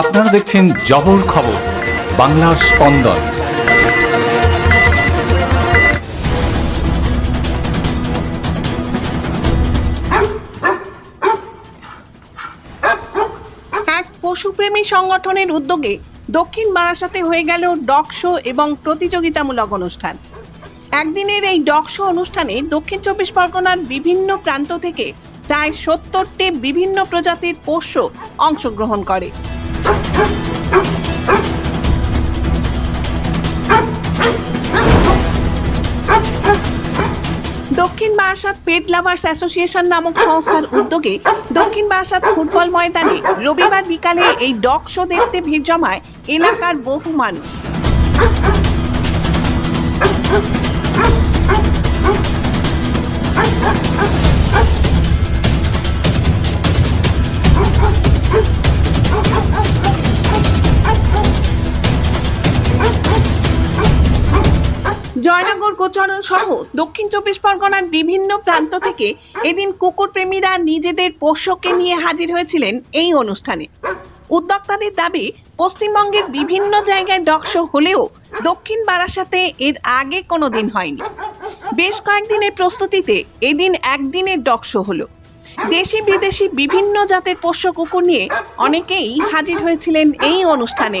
আপনারা দেখছেন জবর খবর, বাংলার স্পন্দন। এক পশুপ্রেমী সংগঠনের উদ্যোগে দক্ষিণ বারাসাতে হয়ে গেল ডগ শো এবং প্রতিযোগিতামূলক অনুষ্ঠান। একদিনের এই ডগ শো অনুষ্ঠানে দক্ষিণ চব্বিশ পরগনার বিভিন্ন প্রান্ত থেকে প্রায় সত্তরটি বিভিন্ন প্রজাতির পোষ্য অংশগ্রহণ করে। দক্ষিণ বারাসাত পেট লাভার্স অ্যাসোসিয়েশন নামক সংস্থার উদ্যোগে দক্ষিণ বারাসাত ফুটবল ময়দানে রবিবার বিকালে এই ডগ শো দেখতে ভিড় জমায় এলাকার বহু মানুষ। জয়নগর গোচরণ সহ দক্ষিণ চব্বিশ পরগনার বিভিন্ন প্রান্ত থেকে এদিন কুকুর প্রেমীরা নিজেদের পোষ্যকে নিয়ে হাজির হয়েছিলেন এই অনুষ্ঠানে। উদ্যোক্তাদের দাবি, পশ্চিমবঙ্গের বিভিন্ন জায়গায় ডকশো হলেও দক্ষিণ বারাসাতে এর আগে কোনো দিন হয়নি। বেশ কয়েকদিনের প্রস্তুতিতে এদিন একদিনের ডকশো হলো। দেশি বিদেশি বিভিন্ন জাতের পোষ্য কুকুর নিয়ে অনেকেই হাজির হয়েছিলেন এই অনুষ্ঠানে।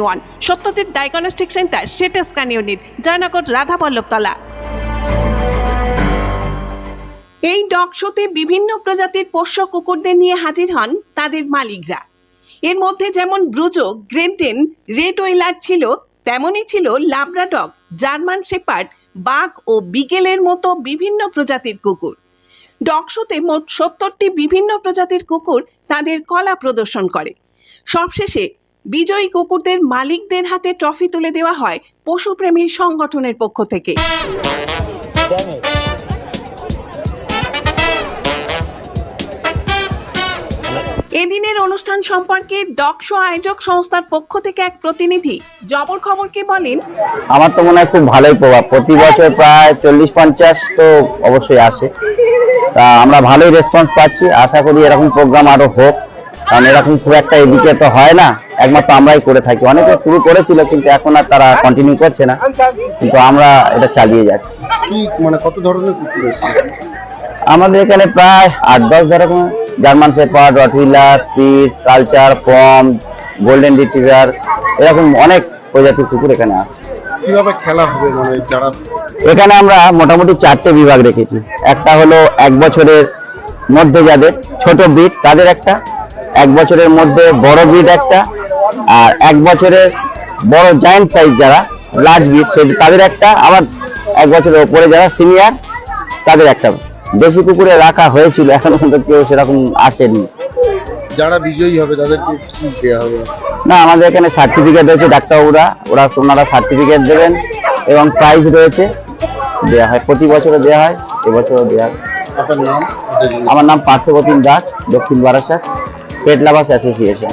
one. Satyajit diagnostic centre CT scan unit, Joynagar Radhapallabtala এই ডগ শোতে বিভিন্ন প্রজাতির পোষ্য কুকুরদের নিয়ে হাজির হন তাদের মালিকরা। এর মধ্যে যেমন ব্রুজো, গ্রেন্টেন, রেড ওয়েলার ছিল, তেমনই ছিল লাব্রাডগ, জার্মান শেপার্ড, বাঘ ও বিগেলের মতো বিভিন্ন প্রজাতির কুকুর। ডগ মোট সত্তরটি বিভিন্ন প্রজাতির কুকুর তাদের কলা প্রদর্শন করে। সবশেষে বিজয়ী কুকুরদের মালিকদের হাতে ট্রফি তুলে দেওয়া হয় পশুপ্রেমী সংগঠনের পক্ষ থেকে। এদিনের অনুষ্ঠান সম্পর্কে ডকশো আয়োজক সংস্থার পক্ষ থেকে এক প্রতিনিধি জবর খবরকে বলেন, আমার তো মনে হয় খুব ভালোই প্রভাব। প্রতি বছর প্রায় চল্লিশ পঞ্চাশ তো অবশ্যই আসে। তা আমরা ভালোই রেসপন্স পাচ্ছি। আশা করি এরকম প্রোগ্রাম আরও হোক। কারণ এরকম খুব একটা এদিকে তো হয় না। একমাত্র আমরাই করে থাকি। অনেকে শুরু করেছিল কিন্তু এখন আর তারা কন্টিনিউ করছে না। কিন্তু আমরা এটা চালিয়ে যাচ্ছি। মানে কত ধরনের কুকুর আমাদের এখানে প্রায় আট দশ ধরনের। German shepherd rottweiler spitz culture pom golden retriever এরকম অনেক প্রজাতির কুকুর এখানে আসছে। কীভাবে খেলা হবে মানে যারা এখানে আমরা মোটামুটি চারটে বিভাগ রেখেছি। একটা হলো এক বছরের মধ্যে যাদের ছোট ব্রিড তাদের একটা। এক বছরের মধ্যে বড় ব্রিড একটা আর এক বছরের বড় জায়েন্ট সাইজ যারা লার্জ ব্রিড তাদের একটা আবার এক বছরের ওপরে যারা সিনিয়র তাদের একটা। দেশি কুকুরে রাখা হয়েছিল এখন কিন্তু কেউ সেরকম আসেনি। যারা বিজয়ী হবে তাদেরকে কি দেওয়া হবে? না আমাদের এখানে সার্টিফিকেট রয়েছে ডাক্তারবাবুরা ওরা ওনারা সার্টিফিকেট দেবেন এবং প্রাইজ রয়েছে দেওয়া হয়। প্রতি বছরে দেওয়া হয় এবছরও দেওয়া হয়। আমার নাম Parthapratim Das Dakshin Barasat. Pet lovers association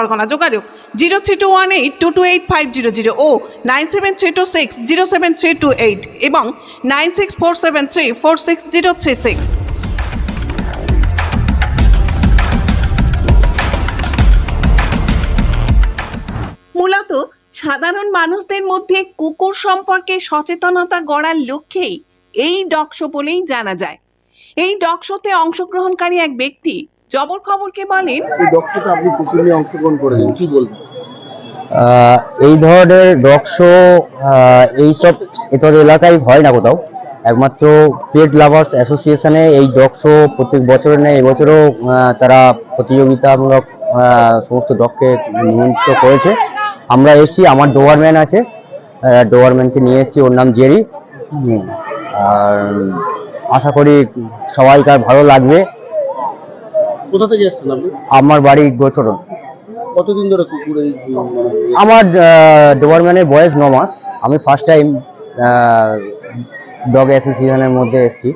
Pargana যোগাযোগ zero three two one eight two two eight five zero zero ও nine seven three two six zero seven three two eight এবং nine six four seven three four six zero three six. মূলত সাধারণ মানুষদের মধ্যে কুকুর সম্পর্কে সচেতনতা গড়ার লক্ষ্যেই এই ডগ শো বলেই জানা যায়। এই ডগ শোতে অংশগ্রহণকারী এক ব্যক্তি জবর খবরকে বলেন এই ডক্সতে আপনি কুকুর নিয়ে অংশগ্রহণ করেছেন কি বলবেন? এই ধরনের ডগ শো এইসব এতদ এলাকায় হয় না কোথাও। একমাত্র পেট লাভার্স অ্যাসোসিয়েশনে এই ডগ শো প্রত্যেক বছর নেয় এবছরও তারা প্রতিযোগিতামূলক সমস্ত ডগকে নিমন্ত্রিত করেছে। আমরা এসেছি আমার ডোয়ারম্যান আছে। ডোয়ারম্যানকে নিয়ে এসেছি ওর নাম জেরি। আর আশা করি সবাইকার ভালো লাগবে। কোথা থেকে এসেছেন আপনি? আমার বাড়ি গোচরণ। কতদিন ধরে কুকুরে মানে আমার ডোবারম্যানের বয়স ন মাস। আমি ফার্স্ট টাইম ডগ অ্যাসোসিয়েশনের মধ্যে এসেছি।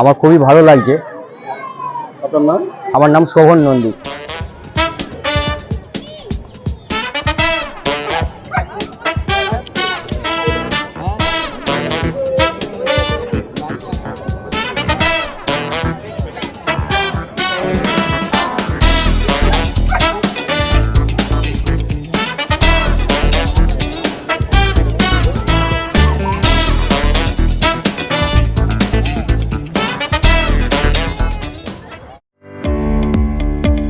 আমার খুবই ভালো লাগছে। আপনার নাম? আমার নাম Shovan Nandi.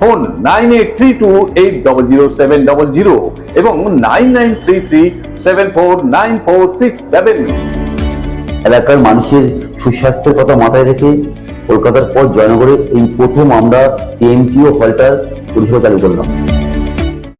phone nine eight three two eight double zero seven double zero এবং nine nine three three seven four nine four six seven. এলাকার মানুষের সুস্বাস্থ্যের কথা মাথায় রেখে কলকাতার পর জয়নগরে এই প্রথম আমরা টিএমটিও হলটার পরিষেবা চালু করলাম।